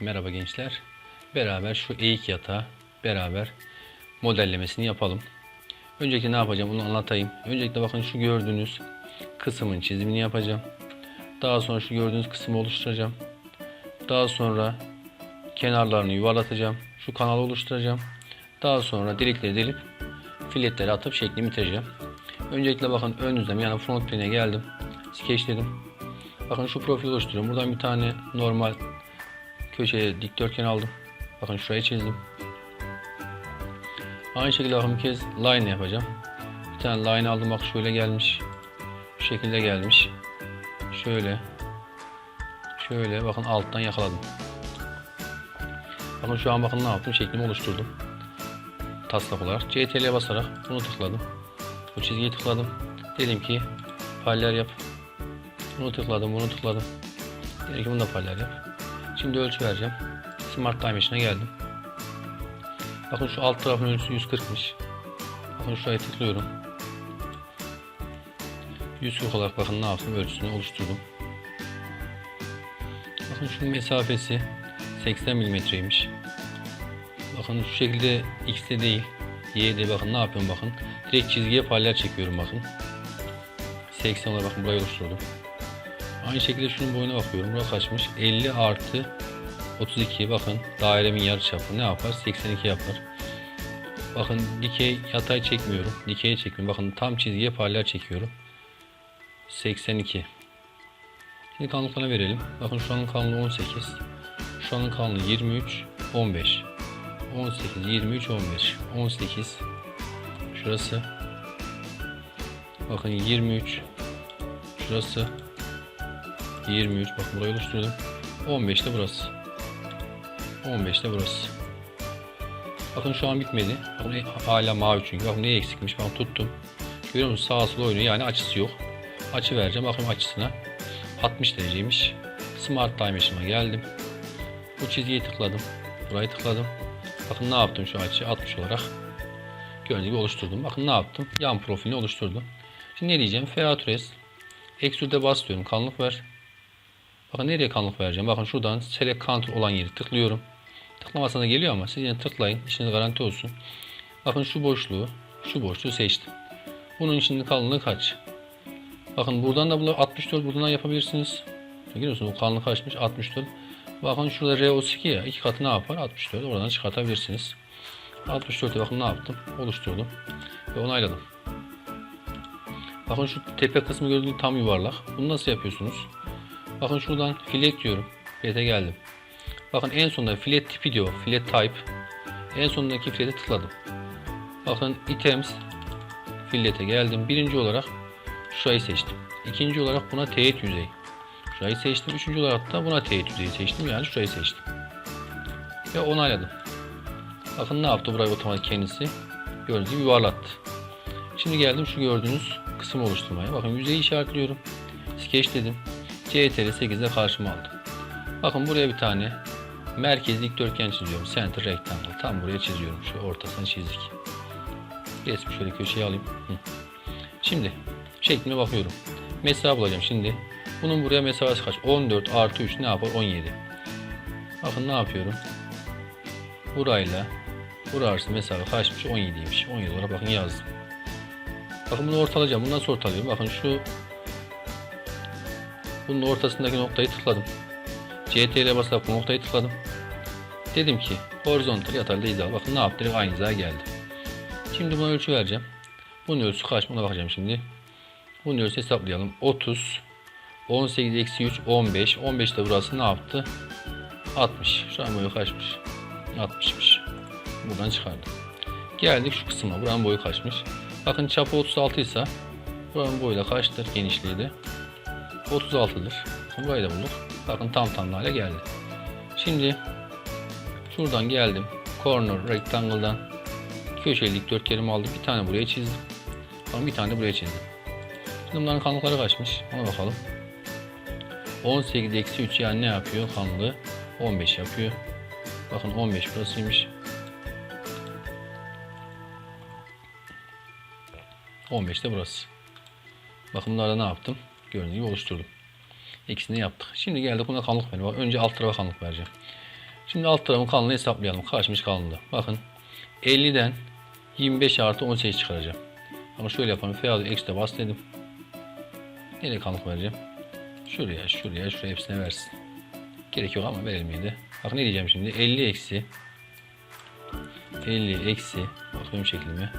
Merhaba gençler. Beraber şu eğik yatağı beraber modellemesini yapalım. Öncelikle ne yapacağım bunu anlatayım. Öncelikle bakın şu gördüğünüz kısmın çizimini yapacağım. Daha sonra şu gördüğünüz kısmı oluşturacağım. Daha sonra kenarlarını yuvarlatacağım. Şu kanalı oluşturacağım. Daha sonra delikleri delip filetleri atıp şeklini bitireceğim. Öncelikle bakın ön yüzlem yani front plane'e geldim. Skeçledim. Bakın şu profil oluşturuyorum. Buradan bir tane normal köşeye dikdörtgen aldım. Bakın şurayı çizdim. Aynı şekilde bakın bir kez line yapacağım. Bir tane line aldım bak şöyle gelmiş. Şu şekilde gelmiş. Şöyle. Şöyle bakın alttan yakaladım. Bakın şu an bakın ne yaptım? Şeklimi oluşturdum. Taslak olarak. CTRL'ye basarak bunu tıkladım. Bu çizgiyi tıkladım. Dedim ki paller yap. Bunu tıkladım, bunu tıkladım. Dedim ki bunu da paller yap. Şimdi ölçü vereceğim. Smart Dimension'a geldim. Bakın şu alt tarafın ölçüsü 140'mış. Bakın şuraya tıklıyorum. 140 olarak bakın ne yaptım ölçüsünü oluşturdum. Bakın şunun mesafesi 80 milimetreymiş. Bakın şu şekilde X'de değil Y'de bakın ne yapıyorum bakın. Direkt çizgiye paralel çekiyorum bakın. 80 olarak bakın burayı oluşturdum. Aynı şekilde şunun boyuna bakıyorum. Burası kaçmış? 50 artı 32 bakın dairemin yarıçapı ne yapar? 82 yapar. Bakın dikey yatay çekmiyorum. Dikey çekmiyorum. Bakın tam çizgiye paralel çekiyorum. 82. Şimdi kalınlıklarına verelim. Bakın şu anın kalınlığı 18. Şu anın kalınlığı 23, 15. 18, 23, 15. 18. Şurası. Bakın 23. Şurası. 23. Bakın burayı oluşturdum. 15 de burası. 15 de burası. Bakın şu an bitmedi. Bakın e- hala mavi çünkü. Bakın ne eksikmiş. Bakın tuttum. Görüyor musunuz? Sağa sola oynuyor. Yani açısı yok. Açı vereceğim. Bakın açısına. 60 dereceymiş. Smart Dimension'a geldim. Bu çizgiyi tıkladım. Burayı tıkladım. Bakın ne yaptım şu açı 60 olarak. Gördüğünüz gibi oluşturdum. Bakın ne yaptım? Yan profilini oluşturdum. Şimdi ne diyeceğim? Featres. Extrude'e bas diyorum. Kalınlık ver. Bakın nereye kalınlık vereceğim? Bakın şuradan Select Control olan yeri tıklıyorum. Tıklamasına geliyor ama siz yine tıklayın. İşiniz garanti olsun. Bakın şu boşluğu, şu boşluğu seçtim. Bunun şimdi kalınlığı kaç? Bakın buradan da bunu 64 buradan yapabilirsiniz. Görüyor musunuz? Bu kalınlık kaçmış? 64. Bakın şurada R32 ya. iki katı ne yapar? 64. Oradan çıkartabilirsiniz. 64'e bakın ne yaptım? Oluşturdum. Ve onayladım. Bakın şu tepe kısmı gördüğünüz tam yuvarlak. Bunu nasıl yapıyorsunuz? Bakın şuradan filet diyorum. Filete geldim. Bakın en sonunda filet tipi diyor. Filet type. En sondaki filete tıkladım. Bakın items filete geldim. Birinci olarak şurayı seçtim. İkinci olarak buna teğet yüzey. Şurayı seçtim. Üçüncü olarak da buna teğet yüzeyi seçtim. Yani şurayı seçtim. Ve onayladım. Bakın ne yaptı burayı otomatik kendisi. Gördüğünüz gibi yuvarlattı. Şimdi geldim şu gördüğünüz kısmı oluşturmaya. Bakın yüzeyi işaretliyorum. Sketch dedim. CTRL 8'de karşıma aldım. Bakın buraya bir tane merkez dikdörtgen çiziyorum. Center rectangle. Tam buraya çiziyorum. Şu ortasını çizdik. Resmi şöyle köşeye alayım. Şimdi şekline bakıyorum. Mesafe bulacağım şimdi. Bunun buraya mesafesi kaç? 14 artı 3 ne yapar? 17. Bakın ne yapıyorum? Burayla burası mesafe kaçmış? 17'ymiş. 17 olarak bakın yazdım. Bakın bunu ortalayacağım. Bunu nasıl ortalıyorum? Bakın şu bunun ortasındaki noktayı tıkladım. CTRL'e basarak bu noktayı tıkladım. Dedim ki horizontal yatayda hizal. Bakın ne yaptı? Aynı hizaya geldi. Şimdi buna ölçü vereceğim. Bunun ölçüsü kaç? Buna bakacağım şimdi. Bunun ölçüsü hesaplayalım. 30 18 eksi 3 15 15 de burası ne yaptı? 60. Şu an boyu kaçmış? 60'mış. Buradan çıkardım. Geldik şu kısma. Buranın boyu kaçmış? Bakın çapı 36 ise buranın boyu da kaçtır? Genişliği de 36'dır. Burayı da bulduk. Bakın tam tam hale geldi. Şimdi şuradan geldim. Corner rectangle'dan köşeli dikdörtgenimi aldım. Bir tane buraya çizdim. Sonra bir tane buraya çizdim. Şimdi bunların kanlıkları kaçmış? Ona bakalım. 18 eksi 3 yani ne yapıyor kanlı? 15 yapıyor. Bakın 15 burasıymış. 15 de burası. Bakın bunlarda ne yaptım? Gördüğünüz gibi oluşturdum. İkisini yaptık. Şimdi geldik buna kanlık verelim. Bak, Önce alt tarafa kanlık vereceğim. Şimdi alt tarafın kalınlığı hesaplayalım. Kaçmış kalınlığı. Bakın 50'den 25 artı 18 çıkaracağım. Ama şöyle yapalım. F X'de bas dedim. Nereye kalınlık vereceğim? Şuraya, şuraya, şuraya hepsine versin. Gerek yok ama verelim yine de. Bak ne diyeceğim şimdi? 50 eksi 50 eksi bakıyorum şeklime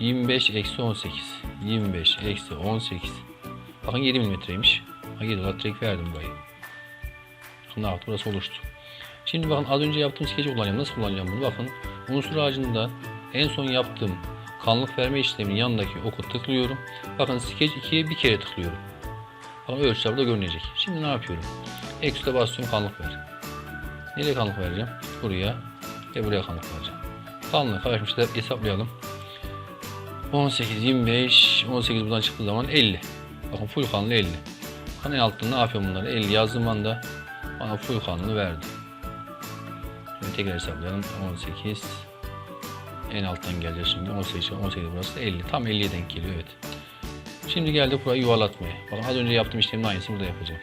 25 eksi 18 25 eksi 18 Bakın 7 milimetreymiş. Ha 7 olarak direkt verdim burayı. Bakın yaptı? Burası oluştu. Şimdi bakın az önce yaptığım skeci kullanacağım. Nasıl kullanacağım bunu? Bakın unsur ağacında en son yaptığım kanlık verme işleminin yanındaki oku tıklıyorum. Bakın skeç 2'ye bir kere tıklıyorum. Bakın ölçüler burada görünecek. Şimdi ne yapıyorum? X'de basıyorum kanlık ver. Nereye kanlık vereceğim? Buraya ve buraya kanlık vereceğim. Kanlık karışmışlar hesaplayalım. 18, 25, 18 buradan çıktığı zaman 50. Bakın full kanlı 50. Bakın en altta ne bunları? 50 yazdığım anda bana full kanlı verdi. Şimdi tekrar hesaplayalım. 18 en alttan geleceğiz şimdi. 18, 18 burası da 50. Tam 50'ye denk geliyor evet. Şimdi geldik burayı yuvarlatmaya. Bakın az önce yaptığım işlemin aynısını burada yapacağım.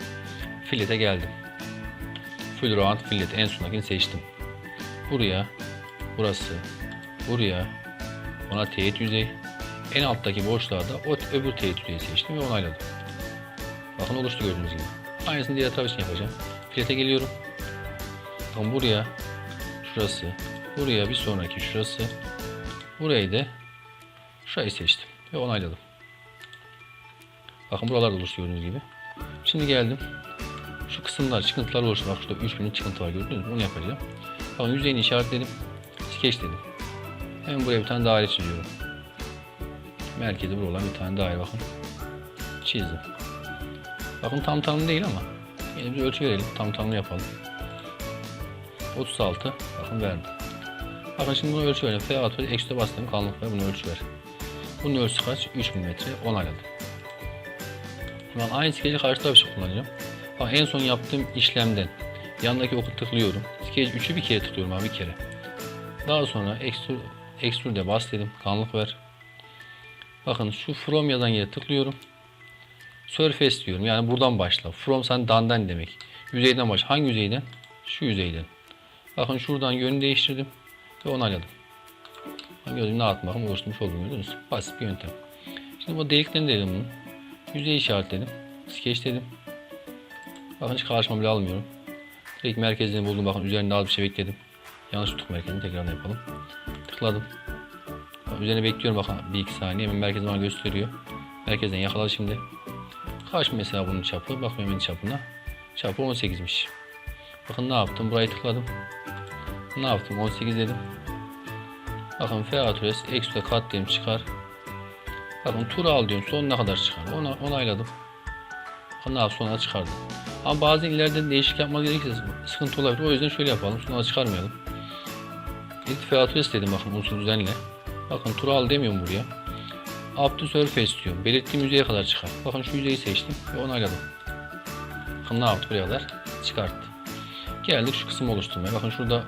Filete geldim. Full round fillet en sondakini seçtim. Buraya, burası, buraya, ona teyit yüzey. En alttaki boşluğa da o öbür teyit yüzeyi seçtim ve onayladım. Bakın oluştu gördüğünüz gibi. Aynısını diğer taraf için yapacağım. Filete geliyorum. Bakın buraya, şurası, buraya bir sonraki şurası, burayı da şurayı seçtim ve onayladım. Bakın buralarda oluştu gördüğünüz gibi. Şimdi geldim. Şu kısımlar çıkıntılar oluştu. Bak şurada 3000 çıkıntı var gördünüz mü? Onu yapacağım. Bakın yüzeyini işaretledim. Sketch dedim. Hemen buraya bir tane daire çiziyorum. Merkezi burada olan bir tane daire bakın. Çizdim. Bakın tam tam değil ama yine bir ölçü verelim. Tam tamını yapalım. 36 bakın verdim. Bakın şimdi bunu ölçü verelim. F atıyor. Eksi bastım kalınlık ver. Bunu ölçü ver. Bunun ölçüsü kaç? 3 mm. Onayladım. Ben aynı skeci karşı taraf için kullanacağım. Bak en son yaptığım işlemden yanındaki oku tıklıyorum. Sketch 3'ü bir kere tıklıyorum abi bir kere. Daha sonra extrude, extrude'e bas dedim. Kanlık ver. Bakın şu from yazan yere tıklıyorum. Surface diyorum. Yani buradan başla. From sen dandan demek. Yüzeyden baş. Hangi yüzeyden? Şu yüzeyden. Bakın şuradan yönü değiştirdim ve onayladım. Gördüğüm ne atmakım oluşturmuş oldum gördünüz. Basit bir yöntem. Şimdi bu deliklerini dedim bunu. Yüzeyi işaretledim. Sketch dedim. Bakın hiç karşıma bile almıyorum. Direkt merkezini buldum. Bakın üzerinde az bir şey bekledim. Yanlış tuttuk merkezini. Tekrar yapalım. Tıkladım. Üzerine bekliyorum bakın bir iki saniye. Hemen merkez bana gösteriyor. Merkezden yakaladı şimdi. Kaç mesela bunun çapı? Bakın hemen çapına. Çapı 18'miş. Bakın ne yaptım? Burayı tıkladım. Ne yaptım? 18 dedim. Bakın F adres eksi kat dedim çıkar. Bakın tur al diyorum sonuna kadar çıkar. Ona, onayladım. Bakın ne sonra çıkardım. Ama bazen ileride değişik yapmak gerekirse sıkıntı olabilir. O yüzden şöyle yapalım. Sonra çıkarmayalım. İlk F adres dedim bakın unsur düzenle. Bakın tur al demiyorum buraya. Up to surface diyorum. Belirttiğim yüzeye kadar çıkar. Bakın şu yüzeyi seçtim ve onayladım. Bakın ne yaptı buraya kadar? Çıkarttı. Geldik şu kısmı oluşturmaya. Bakın şurada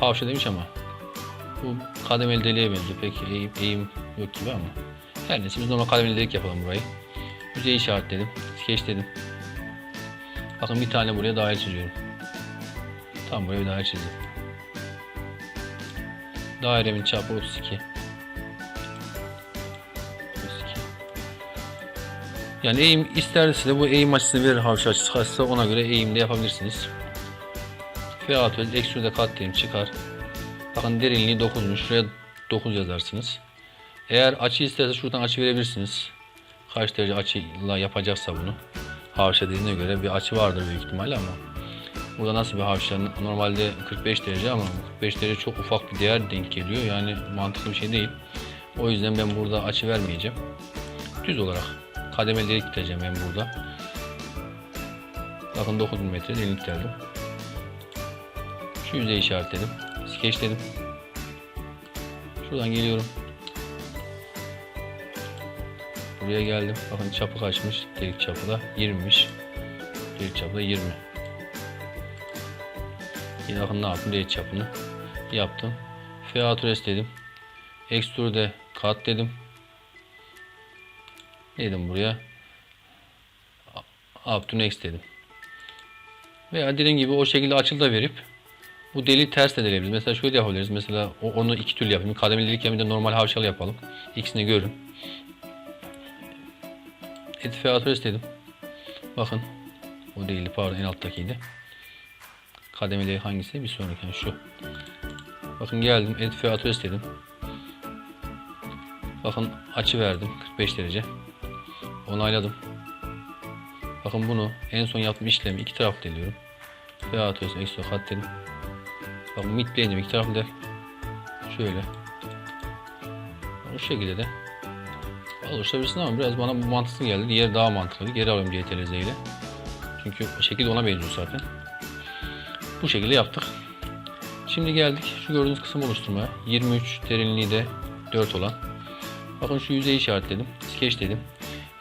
havşa demiş ama bu kademeli deliğe benziyor. Pek eğim, eğim yok gibi ama. Her neyse biz normal kademeli delik yapalım burayı. Yüzeyi işaretledim. Sketch dedim. Bakın bir tane buraya daire çiziyorum. Tam buraya bir daire çizdim. Dairemin çapı 32. Yani eğim isterse de bu eğim açısını verir havşa açısı kaçsa ona göre eğimde yapabilirsiniz. Fiyat ve ekstrüde katlayayım çıkar. Bakın derinliği 9'muş. Şuraya 9 yazarsınız. Eğer açı isterse şuradan açı verebilirsiniz. Kaç derece açıyla yapacaksa bunu. Havşa dediğine göre bir açı vardır büyük ihtimalle ama. Burada nasıl bir havşa? Normalde 45 derece ama 45 derece çok ufak bir değer denk geliyor. Yani mantıklı bir şey değil. O yüzden ben burada açı vermeyeceğim. Düz olarak kademeli delik gideceğim ben burada. Bakın 9 mm derinlik geldim. Şu yüzeyi işaretledim. Skeçledim. Şuradan geliyorum. Buraya geldim. Bakın çapı kaçmış. Delik çapı da 20'miş. Delik çapı da 20. Yine bakın ne yaptım? Delik çapını yaptım. Features dedim. Extrude kat dedim. Dedim buraya? Up to next dedim. Veya dediğim gibi o şekilde açıl da verip Bu deliği ters de. Mesela şöyle yapabiliriz. Mesela onu iki türlü yapayım. Kademeli delik yapayım da normal havşalı yapalım. İkisini görün. Edifiyator istedim. Bakın. O değildi pardon en alttakiydi. Kademeli hangisi? Bir sonraki yani şu. Bakın geldim edifiyator istedim. Bakın açı verdim 45 derece. Onayladım. Bakın bunu en son yaptığım işlemi iki taraflı deliyorum. Ve atıyorsun ekstra kat dedim. Bakın mid plane'im iki taraflı del. Şöyle. Bu şekilde de oluşturabilirsin ama biraz bana bu mantıklı geldi. Diğeri daha mantıklı. Geri alıyorum CTRZ ile. Çünkü o şekilde ona benziyor zaten. Bu şekilde yaptık. Şimdi geldik şu gördüğünüz kısmı oluşturmaya. 23 derinliği de 4 olan. Bakın şu yüzeyi işaretledim. Sketch dedim.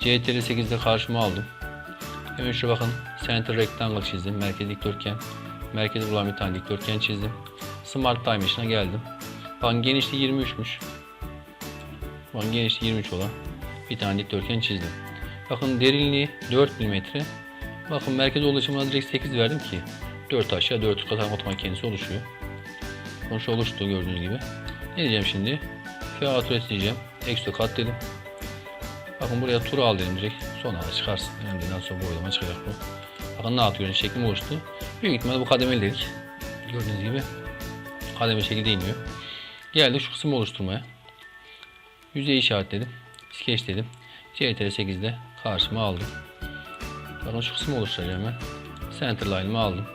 CTRL 8'de karşıma aldım. Hemen şu bakın center rectangle çizdim. Merkez dikdörtgen. Merkezi bulan bir tane dikdörtgen çizdim. Smart Dimension'a geldim. Bakın genişliği 23'müş. Bakın genişliği 23 olan bir tane dikdörtgen çizdim. Bakın derinliği 4 mm. Bakın merkez ulaşımına direkt 8 verdim ki 4 aşağı 4 yukarı otomatik kendisi oluşuyor. Şu oluştu gördüğünüz gibi. Ne diyeceğim şimdi? Features diyeceğim. Extra kat dedim. Bakın buraya tur al direkt. Sonra da çıkarsın. Değil. Sonra boylama çıkacak bu. Bakın ne yapıyor? Şeklim oluştu. Büyük ihtimalle bu kademeli dedik. Gördüğünüz gibi. Kademe şekilde iniyor. Geldik şu kısmı oluşturmaya. Yüzeyi işaretledim. Sketch dedim. CTRL 8'de karşıma aldım. Bakın şu kısmı oluşturacağım ben. Center line'ımı aldım.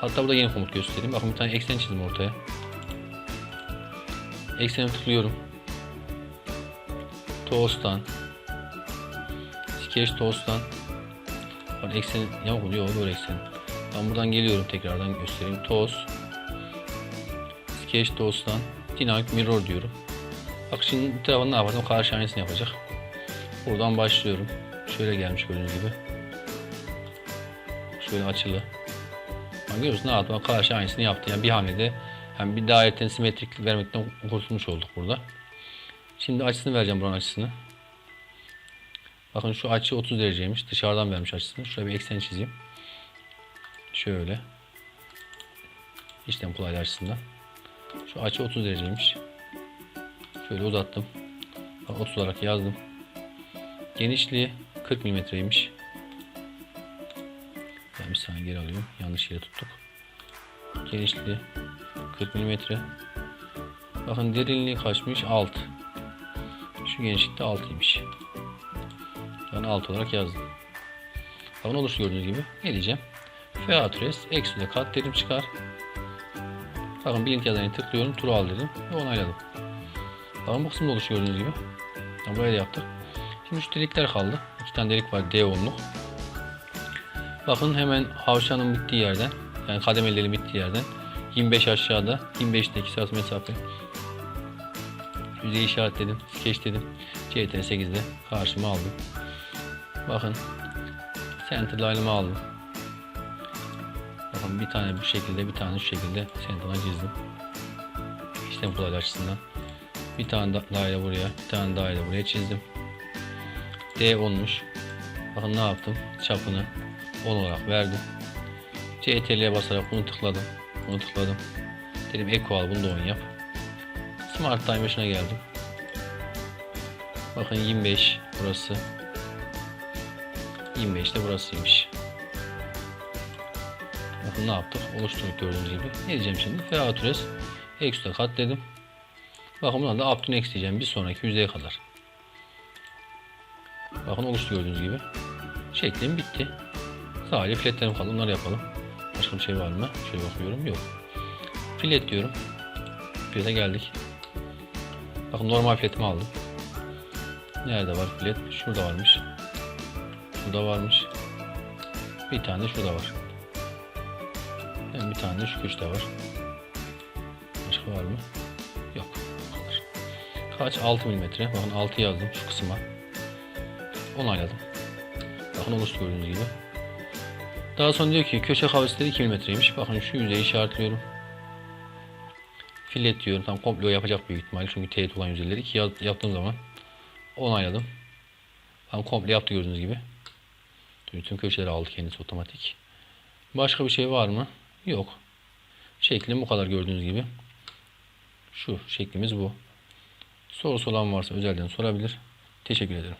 Hatta burada yeni komut göstereyim. Bakın bir tane eksen çizdim ortaya. Eksene tıklıyorum. Toast'tan Sketch Toast'tan Bak eksen yok mu? Yok doğru eksen. Ben buradan geliyorum tekrardan göstereyim. Toast Sketch Toast'tan Dynamic Mirror diyorum. Bak şimdi bir tarafında ne yaparsam karşı aynısını yapacak. Buradan başlıyorum. Şöyle gelmiş gördüğünüz gibi. Şöyle açılı. Bak görüyorsun ne yaptı? Bak karşı aynısını yaptı. Yani bir hamlede hem bir daireten simetriklik vermekten kurtulmuş olduk burada. Şimdi açısını vereceğim buranın açısını. Bakın şu açı 30 dereceymiş. Dışarıdan vermiş açısını. Şuraya bir eksen çizeyim. Şöyle. İşlem kolaylığı açısından. Şu açı 30 dereceymiş. Şöyle uzattım. Bak 30 olarak yazdım. Genişliği 40 milimetreymiş. Ben bir saniye geri alıyorum. Yanlış yere tuttuk. Genişliği 40 milimetre. Bakın derinliği kaçmış? 6. Şu genişlikte 6'ymış. Ben 6 olarak yazdım. Bakın oluştu gördüğünüz gibi. Ne diyeceğim? Features eksi de kat dedim çıkar. Bakın bir link yazanı tıklıyorum. True al dedim ve onayladım. Bakın bu kısımda oluştu gördüğünüz gibi. Yani buraya da yaptık. Şimdi şu delikler kaldı. İki tane delik var D onluk. Bakın hemen havşanın bittiği yerden yani kademelerin bittiği yerden 25 aşağıda 25'te 2 saat mesafe yüzeyi işaretledim sketchledim CTRL 8'de karşıma aldım bakın. Center line'ımı aldım. Bakın bir tane bu şekilde bir tane şu şekilde center'ına çizdim işlem kolaylığı açısından. Bir tane da- daire buraya bir tane daire buraya çizdim. D olmuş. Bakın ne yaptım? Çapını 10 olarak verdim. CTRL'ye basarak bunu tıkladım. Bunu tıkladım. Dedim Echo al bunu da 10 yap. Smart Dimension'a geldim. Bakın 25 burası. 25 de burasıymış. Bakın ne yaptık? Oluşturduk gördüğünüz gibi. Ne diyeceğim şimdi? Features Extra kat dedim. Bakın buna da up to diyeceğim. Bir sonraki yüzeye kadar. Bakın oluştu gördüğünüz gibi. Şeklim bitti. Sadece filetlerim kaldı. Bunları yapalım. Başka bir şey var mı? Şöyle bakıyorum. Yok. Filet diyorum. Filete geldik. Bakın normal filetimi aldım. Nerede var filet? Şurada varmış. Şurada varmış. Bir tane de şurada var. Hem bir tane de şu köşede var. Başka var mı? Yok. Kadar. Kaç? 6 mm. Bakın 6 yazdım şu kısma. Onayladım. Bakın oluştu gördüğünüz gibi. Daha sonra diyor ki köşe kavisleri 2 mm'ymiş. Bakın şu yüzeyi işaretliyorum. Fillet diyorum. Tam komple o yapacak büyük ihtimalle. Çünkü teyit olan yüzeyleri ki yap- yaptığım zaman onayladım. Tam komple yaptı gördüğünüz gibi. Bütün köşeleri aldı kendisi otomatik. Başka bir şey var mı? Yok. Şeklim bu kadar gördüğünüz gibi. Şu şeklimiz bu. Sorusu olan varsa özelden sorabilir. Teşekkür ederim.